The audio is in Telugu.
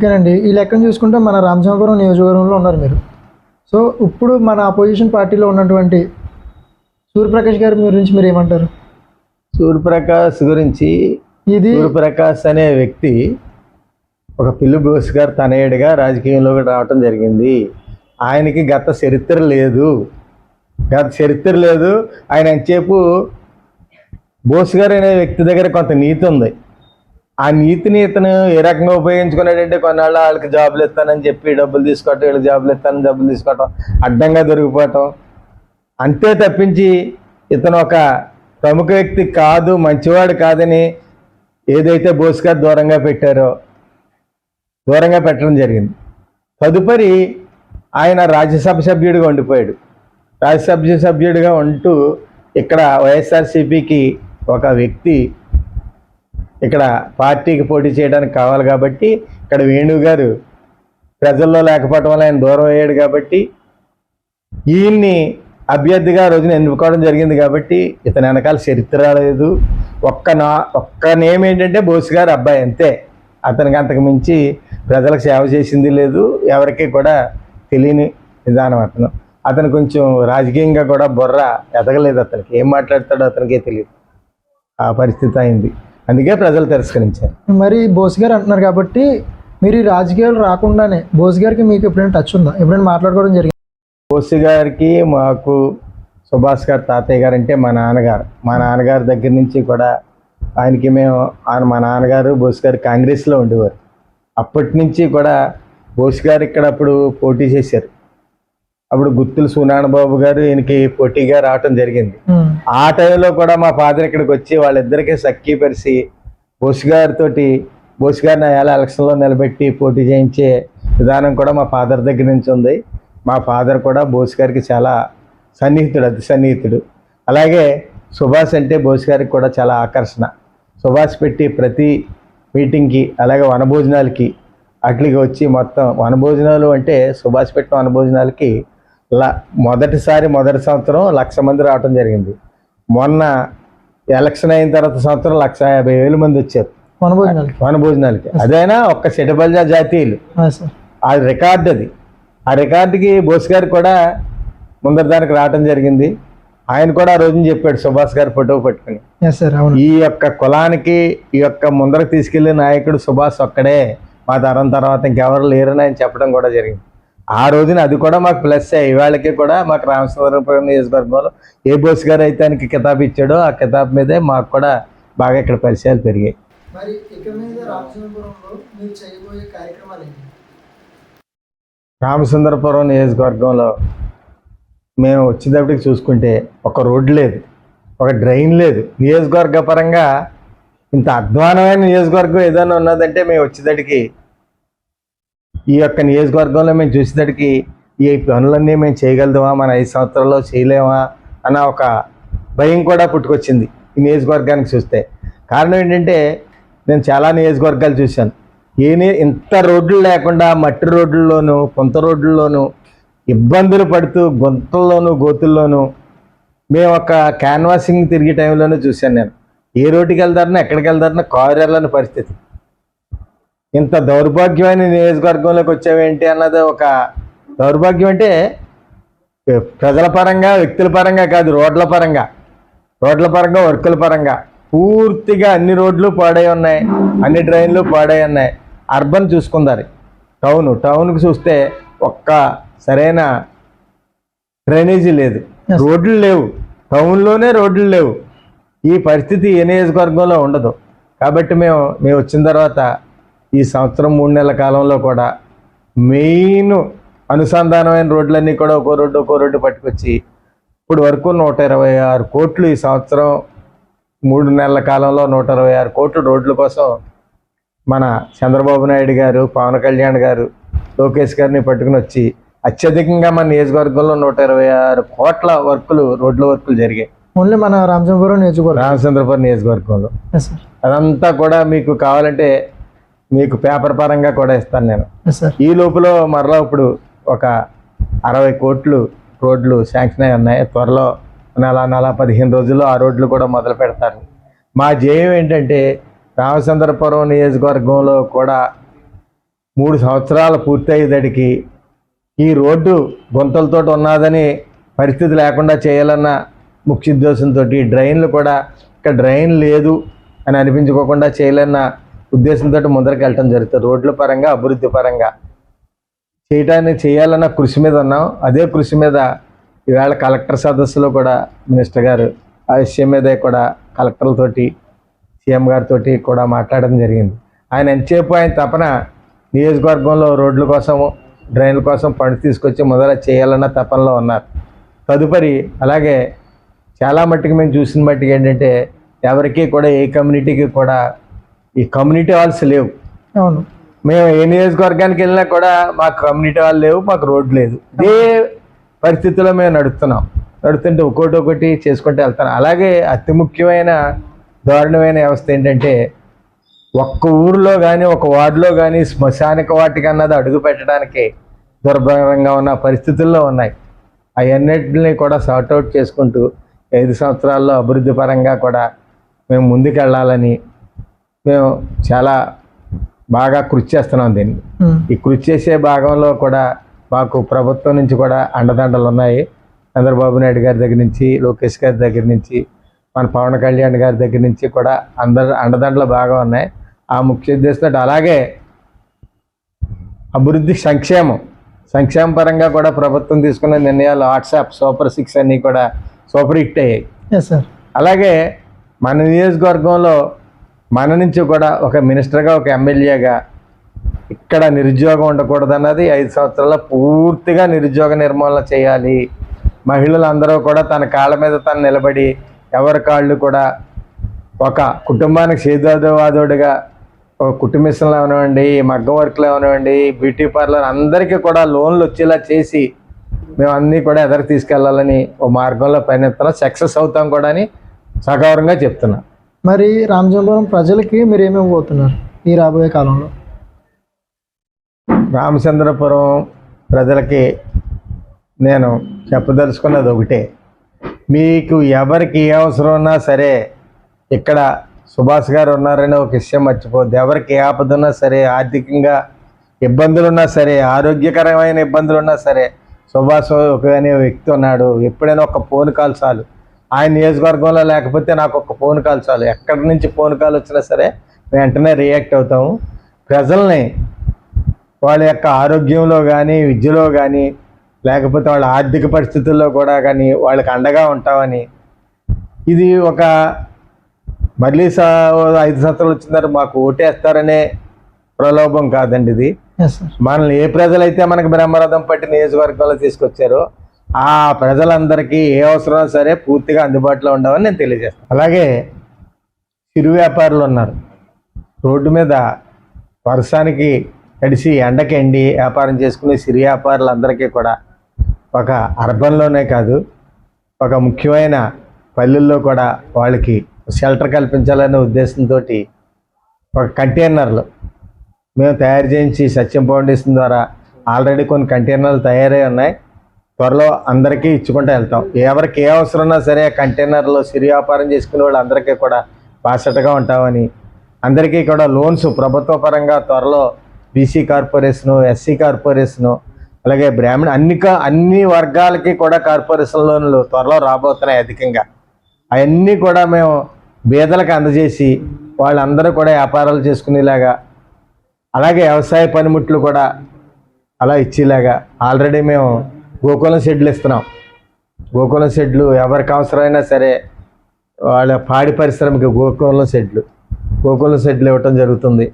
ఓకేనండి. ఈ లెక్కను చూసుకుంటే మన రామచంద్రపురం నియోజకవర్గంలో ఉన్నారు మీరు. సో ఇప్పుడు మన అపోజిషన్ పార్టీలో ఉన్నటువంటి సూర్యప్రకాష్ గారి గురించి మీరు ఏమంటారు? సూర్యప్రకాష్ గురించి ఇది సూర్యప్రకాష్ అనే వ్యక్తి ఒక పిల్లి బోస్ గారు తనయుడిగా రాజకీయంలోకి రావటం జరిగింది. ఆయనకి గత చరిత్ర లేదు. గత చరిత్ర లేదు. ఆయన ఎంతసేపు బోస్ గారు అనే వ్యక్తి దగ్గర కొంత నీతి ఉంది. ఆ నీతిని ఇతను ఏ రకంగా ఉపయోగించుకున్నాడంటే కొన్నాళ్ళు వాళ్ళకి జాబులు ఇస్తానని చెప్పి డబ్బులు తీసుకోవటం వీళ్ళకి జాబులు ఇస్తానని డబ్బులు తీసుకోవటం అడ్డంగా దొరికిపోవటం. అంతే తప్పించి ఇతను ఒక ప్రముఖ వ్యక్తి కాదు మంచివాడు కాదని ఏదైతే బోస్ దూరంగా పెట్టారో దూరంగా పెట్టడం జరిగింది. తదుపరి ఆయన రాజ్యసభ సభ్యుడిగా ఉండిపోయాడు. రాజ్యసభ సభ్యుడిగా ఉంటూ ఇక్కడ వైఎస్ఆర్సీపీకి ఒక వ్యక్తి ఇక్కడ పార్టీకి పోటీ చేయడానికి కావాలి కాబట్టి ఇక్కడ వేణు గారు ప్రజల్లో లేకపోవడం వల్ల ఆయన దూరం అయ్యాడు కాబట్టి ఈయన్ని అభ్యర్థిగా రోజున ఎన్నుకోవడం జరిగింది కాబట్టి ఇతని వెనకాల చరిత్ర లేదు ఒక్క నా ఒక్క నేమ్ ఏంటంటే బోస్ గారు అబ్బాయి అంతే. అతనికి అంతకు మించి ప్రజలకు సేవ చేసింది లేదు. ఎవరికి కూడా తెలియని విధానం అతను. అతను కొంచెం రాజకీయంగా కూడా బుర్ర ఎదగలేదు అతనికి. ఏం మాట్లాడతాడో అతనికే తెలియదు. ఆ పరిస్థితి అయింది. అందుకే ప్రజలు తిరస్కరించారు. మరి బోస్ గారు అంటున్నారు కాబట్టి మీరు ఈ రాజకీయాలు రాకుండానే బోస్ గారికి మీకు ఎప్పుడైనా టచ్ ఉందా? ఎప్పుడైనా మాట్లాడుకోవడం జరిగింది? బోస్ గారికి మాకు సుభాష్ గారు తాతయ్య గారు అంటే మా నాన్నగారు. మా నాన్నగారి దగ్గర నుంచి కూడా ఆయనకి మేము ఆయన మా నాన్నగారు బోస్ గారు కాంగ్రెస్లో ఉండేవారు. అప్పటి నుంచి కూడా బోస్ గారు ఇక్కడ అప్పుడు పోటీ చేశారు. అప్పుడు గుత్తుల బాబు గారు ఈయనకి పోటీగా రావటం జరిగింది. ఆ టైంలో కూడా మా ఫాదర్ ఇక్కడికి వచ్చి వాళ్ళిద్దరికీ సక్కీ పరిచి బోస్ గారితోటి బోస్ గారిని ఎలా ఎలక్షన్లో నిలబెట్టి పోటీ చేయించే విధానం కూడా మా ఫాదర్ దగ్గర నుంచి ఉంది. మా ఫాదర్ కూడా బోస్ గారికి చాలా సన్నిహితుడు అతి సన్నిహితుడు. అలాగే సుభాష్ అంటే బోస్ గారికి కూడా చాలా ఆకర్షణ. సుభాష్ పెట్టి ప్రతి మీటింగ్కి అలాగే వనభోజనాలకి అట్లకి వచ్చి మొత్తం వనభోజనాలు అంటే సుభాష్ పెట్టిన వనభోజనాలకి మొదటిసారి మొదటి సంవత్సరం లక్ష మంది రావటం జరిగింది. మొన్న ఎలక్షన్ అయిన తర్వాత సంవత్సరం లక్ష యాభై వేల మంది వచ్చారు. వనభోజనాలకి అదైనా ఒక్క సెటబల్జా జాతీయులు. ఆ, రికార్డు అది. ఆ రికార్డుకి బోస్ గారు కూడా ముందర దానికి రావటం జరిగింది. ఆయన కూడా ఆ రోజున చెప్పాడు సుభాష్ గారు ఫోటో పట్టుకుని. ఈ యొక్క కులానికి ఈ యొక్క ముందరకు తీసుకెళ్ళే నాయకుడు సుభాష్ ఒక్కడే. మా తరం తర్వాత ఇంకెవరు లేరని ఆయన చెప్పడం కూడా జరిగింది. ఆ రోజున అది కూడా మాకు ప్లస్ ఇవాళకి కూడా మాకు రామచంద్రపురం నియోజకవర్గంలో ఏ బోస్ గారు అయితే ఆయనకి కితాబ్ ఇచ్చాడో ఆ కితాబ్ మీదే మాకు కూడా బాగా ఇక్కడ పరిచయాలు పెరిగాయి. మరి ఇక మీద రామచంద్రపురంలో మీరు చేయబోయే కార్యక్రమాలు ఏంటి? రామచంద్రపురం నియోజకవర్గంలో మేము వచ్చేటప్పటికి చూసుకుంటే ఒక రోడ్డు లేదు ఒక డ్రైన్ లేదు. నియోజకవర్గ పరంగా ఇంత అధ్వానమైన నియోజకవర్గం ఏదైనా ఉన్నదంటే మేము వచ్చేటడికి ఈ యొక్క నియోజకవర్గంలో మేము చూసేటడికి ఈ పనులన్నీ మేము చేయగలుగుతామా? మన ఐదు సంవత్సరాల్లో చేయలేమా? అన్న ఒక భయం కూడా పుట్టుకొచ్చింది ఈ నియోజకవర్గానికి చూస్తే. కారణం ఏంటంటే నేను చాలా నియోజకవర్గాలు చూశాను. ఏ ఇంత రోడ్లు లేకుండా మట్టి రోడ్లలోనూ కొంత రోడ్లలోనూ ఇబ్బందులు పడుతూ గుంతల్లోనూ గోతుల్లోనూ మేము ఒక క్యాన్వాసింగ్ తిరిగే టైంలోనే చూశాను నేను. ఏ రోడ్డుకి వెళ్దారనో ఎక్కడికి వెళ్దారనో కారు వెళ్ళని పరిస్థితి. ఇంత దౌర్భాగ్యమైన నియోజకవర్గంలోకి వచ్చావేంటి అన్నది ఒక దౌర్భాగ్యం అంటే ప్రజల పరంగా వ్యక్తుల పరంగా కాదు రోడ్ల పరంగా. రోడ్ల పరంగా వర్కుల పరంగా. పూర్తిగా అన్ని రోడ్లు పాడై ఉన్నాయి అన్ని డ్రైన్లు పాడై ఉన్నాయి. అర్బన్ చూసుకుందారు. టౌన్ టౌన్కి చూస్తే ఒక్క సరైన డ్రైనేజీ లేదు. రోడ్లు లేవు. టౌన్లోనే రోడ్లు లేవు. ఈ పరిస్థితి ఏ నియోజకవర్గంలో ఉండదు. కాబట్టి మేము మేము వచ్చిన తర్వాత ఈ సంవత్సరం మూడు నెలల కాలంలో కూడా మెయిన్ అనుసంధానమైన రోడ్లన్నీ కూడా ఒక్కో రోడ్డు ఒక్కో రోడ్డు పట్టుకొచ్చి ఇప్పుడు వరకు నూట ఇరవై ఆరు కోట్లు ఈ సంవత్సరం మూడు నెలల కాలంలో నూట ఇరవై ఆరు కోట్లు రోడ్ల కోసం మన చంద్రబాబు నాయుడు గారు పవన్ కళ్యాణ్ గారు లోకేష్ గారిని పట్టుకుని వచ్చి అత్యధికంగా మన నియోజకవర్గంలో నూట ఇరవై ఆరు కోట్ల వర్కులు రోడ్ల వర్కులు జరిగాయి. ఓన్లీ మన రామచంద్రపురం నియోజకవర్గం. రామచంద్రపురం నియోజకవర్గంలో. అదంతా కూడా మీకు కావాలంటే మీకు పేపర్ పరంగా కూడా ఇస్తాను నేను. ఈ లోపల మరలా ఇప్పుడు ఒక అరవై కోట్లు రోడ్లు శాంక్షన్ అయి ఉన్నాయి. త్వరలో నెల నెల పదిహేను రోజుల్లో ఆ రోడ్లు కూడా మొదలు పెడతారు. మా ధ్యేయం ఏంటంటే రామచంద్రపురం నియోజకవర్గంలో కూడా మూడు సంవత్సరాలు పూర్తయ్యేదడికి ఈ రోడ్డు గుంతలతో ఉన్నదని పరిస్థితి లేకుండా చేయాలన్న ముఖ్య ఉద్దేశంతో డ్రైన్లు కూడా ఇక్కడ డ్రైన్ లేదు అని అనిపించుకోకుండా చేయాలన్న ఉద్దేశంతో ముందరికి వెళ్ళటం జరుగుతుంది. రోడ్ల పరంగా అభివృద్ధి పరంగా చేయటాన్ని చేయాలన్న కృషి మీద ఉన్నాం. అదే కృషి మీద ఈవేళ కలెక్టర్ సదస్సులో కూడా మినిస్టర్ గారు ఆ విషయం మీదే కూడా కలెక్టర్లతోటి సీఎం గారితో కూడా మాట్లాడడం జరిగింది. ఆయన ఎంతసేపు ఆయన తపన నియోజకవర్గంలో రోడ్ల కోసము డ్రైన్ల కోసం పని తీసుకొచ్చి మొదల చేయాలన్న తపనలో ఉన్నారు. తదుపరి అలాగే చాలా మట్టుకు మేము చూసిన మట్టుకు ఏంటంటే ఎవరికీ కూడా ఏ కమ్యూనిటీకి కూడా ఈ కమ్యూనిటీ హాల్స్ లేవు. అవును. మేము ఏ నియోజకవర్గానికి వెళ్ళినా కూడా మాకు కమ్యూనిటీ వాళ్ళు లేవు మాకు రోడ్ లేదు. ఇదే పరిస్థితిలో మేము నడుస్తున్నాం. నడుస్తుంటే ఒక్కోటి ఒకటి చేసుకుంటూ వెళ్తాను అలాగే అతి ముఖ్యమైన దారుణమైన వ్యవస్థ ఏంటంటే ఒక్క ఊరిలో కానీ ఒక వార్డులో కానీ శ్మశానిక వాటికి అన్నది అడుగు పెట్టడానికి దుర్భరంగా ఉన్న పరిస్థితుల్లో ఉన్నాయి. అవన్నిటిని కూడా సార్ట్అవుట్ చేసుకుంటూ ఐదు సంవత్సరాల్లో అభివృద్ధి పరంగా కూడా మేము ముందుకెళ్ళాలని మేము చాలా బాగా కృషి చేస్తున్నాం దీన్ని. ఈ కృషి చేసే భాగంలో కూడా మాకు ప్రభుత్వం నుంచి కూడా అండదండలు ఉన్నాయి. చంద్రబాబు నాయుడు గారి దగ్గర నుంచి లోకేష్ గారి దగ్గర నుంచి మన పవన్ కళ్యాణ్ గారి దగ్గర నుంచి కూడా అందరు అండదండలు బాగా ఉన్నాయి. ఆ ముఖ్య ఉద్దేశంతో అలాగే అభివృద్ధి సంక్షేమం సంక్షేమ పరంగా కూడా ప్రభుత్వం తీసుకున్న నిర్ణయాలు వాట్సాప్ సూపర్ సిక్స్ అన్నీ కూడా సూపర్ హిట్ అయ్యాయి. అలాగే మన నియోజకవర్గంలో మన నుంచి కూడా ఒక మినిస్టర్గా ఒక ఎమ్మెల్యేగా ఇక్కడ నిరుద్యోగం ఉండకూడదన్నది ఐదు సంవత్సరాల్లో పూర్తిగా నిరుద్యోగ నిర్మూలన చేయాలి. మహిళలందరూ కూడా తన కాళ్ళ మీద తను నిలబడి ఎవరి కాళ్ళు కూడా ఒక కుటుంబానికి సేదోవాదోడుగా ఒక కుటుంబిస్తులు అవనివ్వండి మగ్గం వర్క్లు అవనివ్వండి బ్యూటీ పార్లర్ అందరికీ కూడా లోన్లు వచ్చేలా చేసి మేము అన్నీ కూడా ఎదరికి తీసుకెళ్ళాలని ఓ మార్గంలో పయనిస్తున్నాం సక్సెస్ అవుతాం కూడా అని సగౌరవంగా చెప్తున్నాం. మరి రామచంద్రపురం ప్రజలకి మీరు ఏమి పోతున్నారు ఈ రాబోయే కాలంలో? రామచంద్రపురం ప్రజలకి నేను చెప్పదలుచుకున్నది ఒకటే. మీకు ఎవరికి ఏ అవసరం ఉన్నా సరే ఇక్కడ సుభాష్ గారు ఉన్నారని ఒక విషయం మర్చిపోద్ది ఎవరికి ఏ ఆపద ఉన్నా సరే ఆర్థికంగా ఇబ్బందులు ఉన్నా సరే ఆరోగ్యకరమైన ఇబ్బందులు ఉన్నా సరే సుభాష్ ఒక అనే వ్యక్తి ఉన్నాడు. ఎప్పుడైనా ఒక ఫోన్ కాల్ చాలు. ఆయన నియోజకవర్గంలో లేకపోతే నాకు ఒక ఫోన్ కాల్ చాలు. ఎక్కడి నుంచి ఫోన్ కాల్ వచ్చినా సరే వెంటనే రియాక్ట్ అవుతాము. ప్రజల్ని వాళ్ళ యొక్క ఆరోగ్యంలో కానీ విద్యలో కానీ లేకపోతే వాళ్ళ ఆర్థిక పరిస్థితుల్లో కూడా కానీ వాళ్ళకి అండగా ఉంటామని. ఇది ఒక మళ్ళీ సా ఐదు సంవత్సరాలు వచ్చిన తర్వాత మాకు ఓటేస్తారనే ప్రలోభం కాదండి ఇది. మనల్ని ఏ ప్రజలైతే మనకు బ్రహ్మరథం పట్టి నియోజకవర్గంలో తీసుకొచ్చారో ఆ ప్రజలందరికీ ఏ అవసరం సరే పూర్తిగా అందుబాటులో ఉండవని నేను తెలియజేస్తాను. అలాగే చిరు వ్యాపారులు ఉన్నారు. రోడ్డు మీద వర్షానికి తడిసి ఎండకి ఎండి వ్యాపారం చేసుకునే సిరి వ్యాపారులందరికీ కూడా ఒక అర్బన్లోనే కాదు ఒక ముఖ్యమైన పల్లెల్లో కూడా వాళ్ళకి షెల్టర్ కల్పించాలనే ఉద్దేశంతో ఒక కంటైనర్లు మేము తయారు చేయించి సత్యం ఫౌండేషన్ ద్వారా ఆల్రెడీ కొన్ని కంటైనర్లు తయారై ఉన్నాయి. త్వరలో అందరికీ ఇచ్చుకుంటూ వెళ్తాం. ఎవరికి ఏ అవసరం ఉన్నా సరే కంటైనర్లో సిరి వ్యాపారం చేసుకునే వాళ్ళు అందరికీ కూడా బాసటగా ఉంటామని. అందరికీ కూడా లోన్స్ ప్రభుత్వ పరంగా త్వరలో బీసీ కార్పొరేషను ఎస్సీ కార్పొరేషను అలాగే బ్రాహ్మణ అన్ని అన్ని వర్గాలకి కూడా కార్పొరేషన్ లోన్లు త్వరలో రాబోతున్నాయి అధికంగా. అవన్నీ కూడా మేము బీదలకు అందజేసి వాళ్ళందరూ కూడా వ్యాపారాలు చేసుకునేలాగా అలాగే వ్యవసాయ పనిముట్లు కూడా అలా ఇచ్చేలాగా ఆల్రెడీ మేము గోకులం షెడ్లు ఇస్తున్నాం. గోకులం షెడ్లు ఎవరికి అవసరమైనా సరే వాళ్ళ పాడి పరిశ్రమకి గోకులం షెడ్లు. గోకులం షెడ్లు ఇవ్వటం జరుగుతుంది.